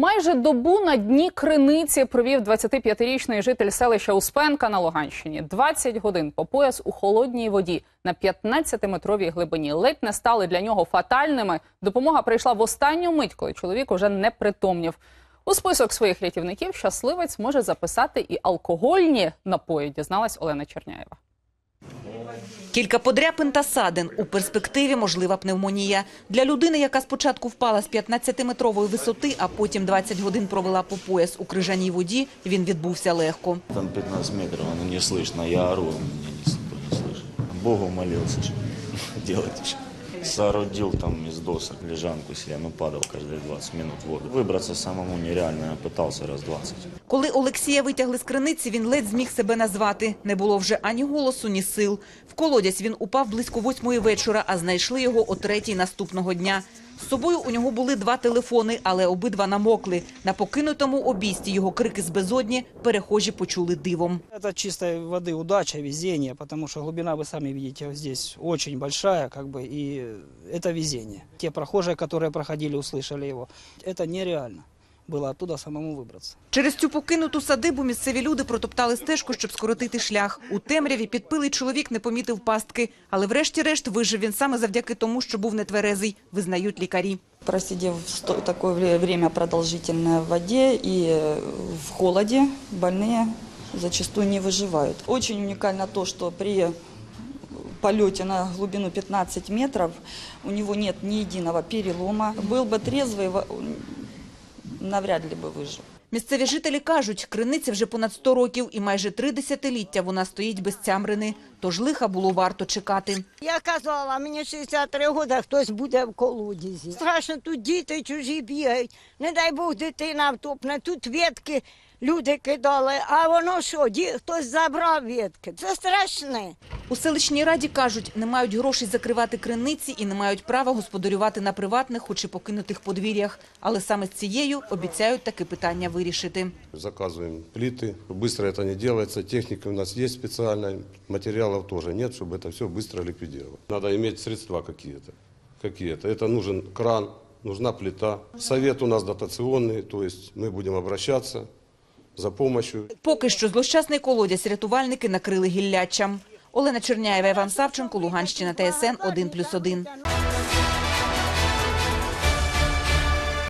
Майже добу на дні криниці провів 25-річний житель селища Успенка на Луганщині. 20 годин по пояс у холодній воді на 15-метровій глибині. Ледь не стали для нього фатальними. Допомога прийшла в останню мить, коли чоловік уже не притомнів. У список своїх рятівників щасливець може записати і алкогольні напої, дізналась Олена Черняєва. Кілька подряпин та садин. У перспективі можлива пневмонія. Для людини, яка спочатку впала з 15-метрової висоти, а потім 20 годин провела по пояс у крижаній воді, він відбувся легко. Там 15 метрів, воно не слышно. Я ору, мені никто не слышит. Богу молився, що робити еще. Соорудил там из досок лежанку себе, ну падал каждые 20 минут в воду. Выбраться самому нереально, я пытался раз 20. Коли Олексія витягли з криниці, він ледь зміг себе назвати. Не було вже ані голосу, ні сил. В колодязь він упав близько восьмої вечора, а знайшли його о третій наступного дня. З собою у нього були два телефони, але обидва намокли. На покинутому обійсті його крики з безодні перехожі почули дивом. Это чистой воды удача, везение, потому что глубина, вы сами видите, вот здесь очень большая, как бы, и это везение. Те прохожие, которые проходили, услышали его. Это нереально было оттуда самому выбраться. Через цю покинуту садибу місцеві люди протоптали стежку, щоб скоротити шлях. У темряві підпилий чоловік не помітив пастки, але врешті-решт вижив він саме завдяки тому, що був нетверезий, визнають лікарі. Просидев сто- такое вре- время продолжительное в воде и э, в холоде, больные зачастую не выживают. Очень уникально то, что при полете на глубину 15 метров у него нет ни единого перелома. Был бы трезвый, во- навряд ли би вижив. Місцеві жителі кажуть, криниці вже понад 100 років і майже три десятиліття вона стоїть без цямрини. Тож лиха було варто чекати. Я казала, мені 63 роки, хтось буде в колодязі. Страшно, тут діти чужі бігають. Не дай Бог дитина втопне. Тут ветки люди кидали, а воно що, ді- хтось забрав ветки. Це страшне. У селищній раді кажуть, не мають грошей закривати криниці і не мають права господарювати на приватних, хоч і покинутих подвір'ях. Але саме з цією обіцяють таке питання вирішити. Заказываем плиты. Быстро это не делается. Техника у нас есть специальная, материалов тоже нет, чтобы это все быстро ликвидировать. Надо иметь средства какие-то. Какие-то. Это нужен кран, нужна плита. Совет у нас дотационный, то есть мы будем обращаться за помощью. Поки що злощасний колодязь рятувальники накрили гіллячам. Олена Черняєва, Іван Савченко, Луганщина, ТСН 1+,1.